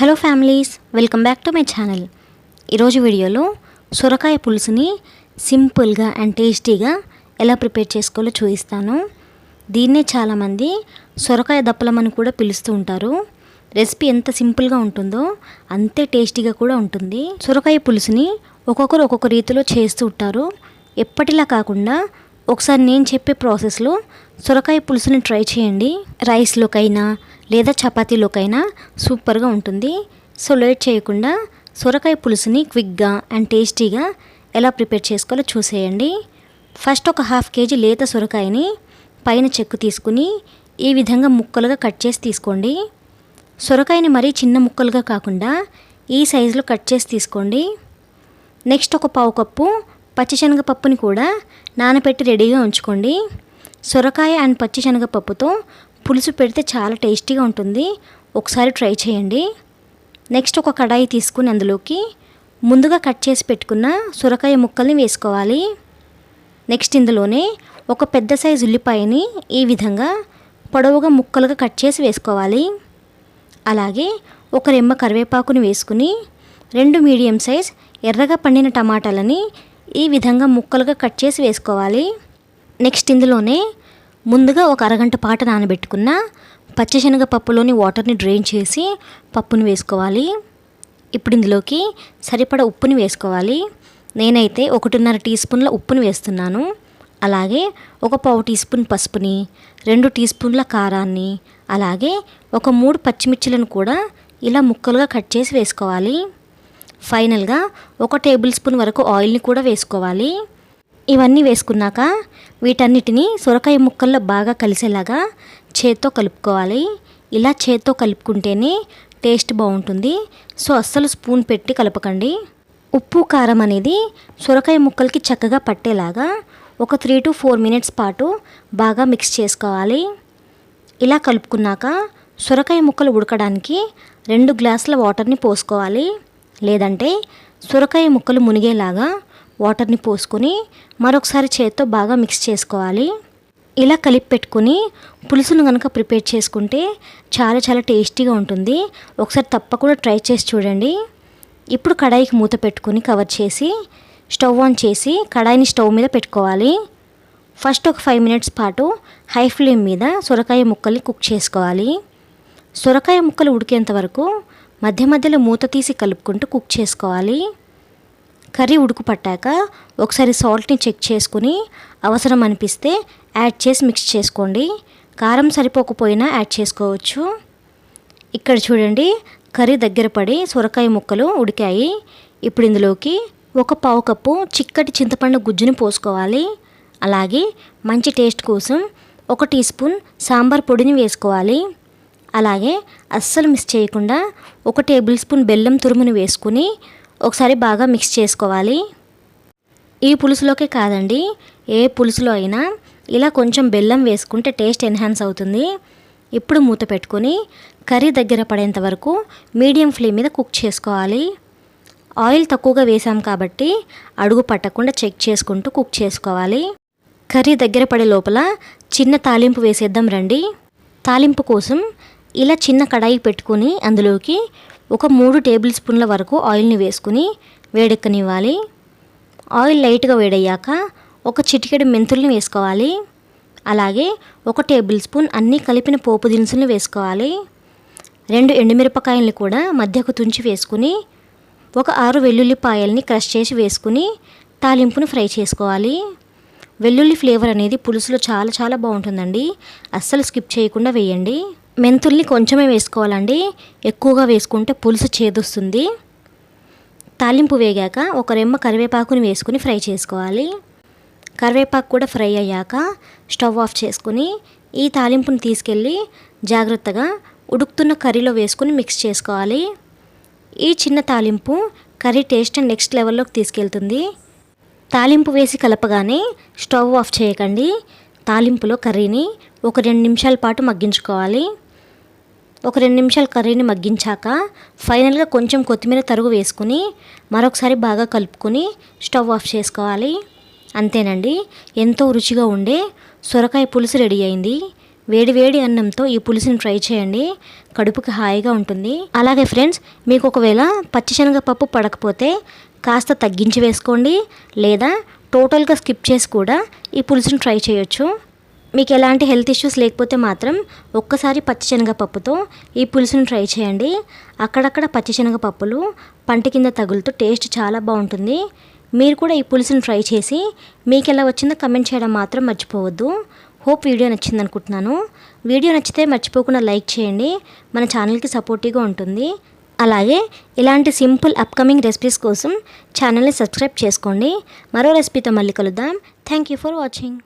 Hello families welcome back to my channel ఈరోజు వీడియోలో సొరకాయ పులుసుని సింపుల్గా అండ్ టేస్టీగా ఎలా ప్రిపేర్ చేసుకోవాలో చూపిస్తాను. దీన్నే చాలామంది సొరకాయ దప్పలమని కూడా పిలుస్తూ ఉంటారు. రెసిపీ ఎంత సింపుల్గా ఉంటుందో అంతే టేస్టీగా కూడా ఉంటుంది. సొరకాయ పులుసుని ఒక్కొక్కరు ఒక్కొక్క రీతిలో చేస్తూ ఉంటారు. ఎప్పటిలా కాకుండా ఒకసారి నేను చెప్పే ప్రాసెస్లో సొరకాయ పులుసుని ట్రై చేయండి. రైస్లోకైనా లేదా చపాతీలోకైనా సూపర్గా ఉంటుంది. సో లేట్ చేయకుండా సొరకాయ పులుసుని క్విక్గా అండ్ టేస్టీగా ఎలా ప్రిపేర్ చేసుకోవాలో చూసేయండి. ఫస్ట్ ఒక హాఫ్ కేజీ లేత సొరకాయని పైన చెక్కు తీసుకుని ఈ విధంగా ముక్కలుగా కట్ చేసి తీసుకోండి. సొరకాయని మరీ చిన్న ముక్కలుగా కాకుండా ఈ సైజులో కట్ చేసి తీసుకోండి. నెక్స్ట్ ఒక పావు కప్పు పచ్చిశనగపప్పుని కూడా నానబెట్టి రెడీగా ఉంచుకోండి. సొరకాయ అండ్ పచ్చిశనగపప్పుతో పులుసు పెడితే చాలా టేస్టీగా ఉంటుంది. ఒకసారి ట్రై చేయండి. నెక్స్ట్ ఒక కడాయి తీసుకుని అందులోకి ముందుగా కట్ చేసి పెట్టుకున్న సొరకాయ ముక్కల్ని వేసుకోవాలి. నెక్స్ట్ ఇందులోనే ఒక పెద్ద సైజు ఉల్లిపాయని ఈ విధంగా పొడవుగా ముక్కలుగా కట్ చేసి వేసుకోవాలి. అలాగే ఒక రెమ్మ కరివేపాకుని వేసుకుని రెండు మీడియం సైజ్ ఎర్రగా పండిన టమాటాలని ఈ విధంగా ముక్కలుగా కట్ చేసి వేసుకోవాలి. నెక్స్ట్ ఇందులోనే ముందుగా ఒక అరగంట పాట నానబెట్టుకున్న పచ్చిశనగ పప్పులోని వాటర్ని డ్రైన్ చేసి పప్పుని వేసుకోవాలి. ఇప్పుడు ఇందులోకి సరిపడ ఉప్పుని వేసుకోవాలి. నేనైతే ఒకటిన్నర టీ స్పూన్ల ఉప్పుని వేస్తున్నాను. అలాగే ఒక పావు టీ స్పూన్ పసుపుని రెండు టీ స్పూన్ల కారాన్ని అలాగే ఒక మూడు పచ్చిమిర్చిలను కూడా ఇలా ముక్కలుగా కట్ చేసి వేసుకోవాలి. ఫైనల్గా ఒక టేబుల్ స్పూన్ వరకు ఆయిల్ని కూడా వేసుకోవాలి. ఇవన్నీ వేసుకున్నాక వీటన్నిటిని సొరకాయ ముక్కల్లో బాగా కలిసేలాగా చేత్తో కలుపుకోవాలి. ఇలా చేత్తో కలుపుకుంటేనే టేస్ట్ బాగుంటుంది. సో అస్సలు స్పూన్ పెట్టి కలపకండి. ఉప్పు కారం అనేది సొరకాయ ముక్కలకి చక్కగా పట్టేలాగా ఒక త్రీ టు ఫోర్ మినిట్స్ పాటు బాగా మిక్స్ చేసుకోవాలి. ఇలా కలుపుకున్నాక సొరకాయ ముక్కలు ఉడకడానికి రెండు గ్లాసుల వాటర్ని పోసుకోవాలి. లేదంటే సొరకాయ ముక్కలు మునిగేలాగా వాటర్ని పోసుకొని మరొకసారి చేత్తో బాగా మిక్స్ చేసుకోవాలి. ఇలా కలిపి పెట్టుకుని పులుసును కనుక ప్రిపేర్ చేసుకుంటే చాలా చాలా టేస్టీగా ఉంటుంది. ఒకసారి తప్పకుండా ట్రై చేసి చూడండి. ఇప్పుడు కడాయికి మూత పెట్టుకుని కవర్ చేసి స్టవ్ ఆన్ చేసి కడాయిని స్టవ్ మీద పెట్టుకోవాలి. ఫస్ట్ ఒక ఫైవ్ మినిట్స్ పాటు హై ఫ్లేమ్ మీద సొరకాయ ముక్కల్ని కుక్ చేసుకోవాలి. సొరకాయ ముక్కలు ఉడికేంత వరకు మధ్య మధ్యలో మూత తీసి కలుపుకుంటూ కుక్ చేసుకోవాలి. కర్రీ ఉడుకు పట్టాక ఒకసారి సాల్ట్ని చెక్ చేసుకుని అవసరం అనిపిస్తే యాడ్ చేసి మిక్స్ చేసుకోండి. కారం సరిపోకపోయినా యాడ్ చేసుకోవచ్చు. ఇక్కడ చూడండి కర్రీ దగ్గర పడి సొరకాయ ముక్కలు ఉడికాయి. ఇప్పుడు ఇందులోకి ఒక పావు కప్పు చిక్కటి చింతపండు గుజ్జుని పోసుకోవాలి. అలాగే మంచి టేస్ట్ కోసం ఒక టీ స్పూన్ సాంబార్ పొడిని వేసుకోవాలి. అలాగే అస్సలు మిస్ చేయకుండా ఒక టేబుల్ స్పూన్ బెల్లం తురుమును వేసుకుని ఒకసారి బాగా మిక్స్ చేసుకోవాలి. ఈ పులుసులోకే కాదండి ఏ పులుసులో అయినా ఇలా కొంచెం బెల్లం వేసుకుంటే టేస్ట్ ఎన్హాన్స్ అవుతుంది. ఇప్పుడు మూత పెట్టుకొని కర్రీ దగ్గర పడేంత వరకు మీడియం ఫ్లేమ్ మీద కుక్ చేసుకోవాలి. ఆయిల్ తక్కువగా వేసాం కాబట్టి అడుగు పట్టకుండా చెక్ చేసుకుంటూ కుక్ చేసుకోవాలి. కర్రీ దగ్గర పడే లోపల చిన్న తాలింపు వేసేద్దాం రండి. తాలింపు కోసం ఇలా చిన్న కడాయి పెట్టుకొని అందులోకి ఒక మూడు టేబుల్ స్పూన్ల వరకు ఆయిల్ని వేసుకుని వేడెక్కనివ్వాలి. ఆయిల్ లైట్గా వేడయ్యాక ఒక చిటికెడు మెంతుల్ని వేసుకోవాలి. అలాగే ఒక టేబుల్ స్పూన్ అన్నీ కలిపిన పోపు దినుసుల్ని వేసుకోవాలి. రెండు ఎండుమిరపకాయల్ని కూడా మధ్యకు తుంచి వేసుకుని ఒక ఆరు వెల్లుల్లిపాయల్ని క్రష్ చేసి వేసుకుని తాలింపుని ఫ్రై చేసుకోవాలి. వెల్లుల్లి ఫ్లేవర్ అనేది పులుసులో చాలా చాలా బాగుంటుందండి. అస్సలు స్కిప్ చేయకుండా వేయండి. మెంతుల్ని కొంచెమే వేసుకోవాలండి. ఎక్కువగా వేసుకుంటే పులుసు చేదొస్తుంది. తాలింపు వేగాక ఒక రెమ్మ కరివేపాకుని వేసుకుని ఫ్రై చేసుకోవాలి. కరివేపాకు కూడా ఫ్రై అయ్యాక స్టవ్ ఆఫ్ చేసుకుని ఈ తాలింపుని తీసుకెళ్ళి జాగ్రత్తగా ఉడుకుతున్న కర్రీలో వేసుకుని మిక్స్ చేసుకోవాలి. ఈ చిన్న తాలింపు కర్రీ టేస్ట్ నెక్స్ట్ లెవెల్లోకి తీసుకెళ్తుంది. తాలింపు వేసి కలపగానే స్టవ్ ఆఫ్ చేయకండి. తాలింపులో కర్రీని ఒక రెండు నిమిషాల పాటు మగ్గించుకోవాలి. ఒక రెండు నిమిషాలు కర్రీని మగ్గించాక ఫైనల్గా కొంచెం కొత్తిమీర తరుగు వేసుకుని మరొకసారి బాగా కలుపుకొని స్టవ్ ఆఫ్ చేసుకోవాలి. అంతేనండి. ఎంతో రుచిగా ఉండే సొరకాయ పులుసు రెడీ అయింది. వేడి వేడి అన్నంతో ఈ పులుసుని ట్రై చేయండి. కడుపుకి హాయిగా ఉంటుంది. అలాగే ఫ్రెండ్స్ మీకు ఒకవేళ పచ్చిశనగపప్పు పడకపోతే కాస్త తగ్గించి వేసుకోండి. లేదా టోటల్గా స్కిప్ చేసి కూడా ఈ పులుసుని ట్రై చేయొచ్చు. మీకు ఎలాంటి హెల్త్ ఇష్యూస్ లేకపోతే మాత్రం ఒక్కసారి పచ్చిశనగపప్పుతో ఈ పులుసును ట్రై చేయండి. అక్కడక్కడ పచ్చిశనగపప్పులు పంట కింద తగులుతూ టేస్ట్ చాలా బాగుంటుంది. మీరు కూడా ఈ పులుసుని ట్రై చేసి మీకు ఎలా వచ్చిందో కమెంట్ చేయడం మాత్రం మర్చిపోవద్దు. హోప్ వీడియో నచ్చింది అనుకుంటున్నాను. వీడియో నచ్చితే మర్చిపోకుండా లైక్ చేయండి. మన ఛానల్కి సపోర్టివ్గా ఉంటుంది. అలాగే ఇలాంటి సింపుల్ అప్కమింగ్ రెసిపీస్ కోసం ఛానల్ని సబ్స్క్రైబ్ చేసుకోండి. మరో రెసిపీతో మళ్ళీ కలుద్దాం. Thank you for watching.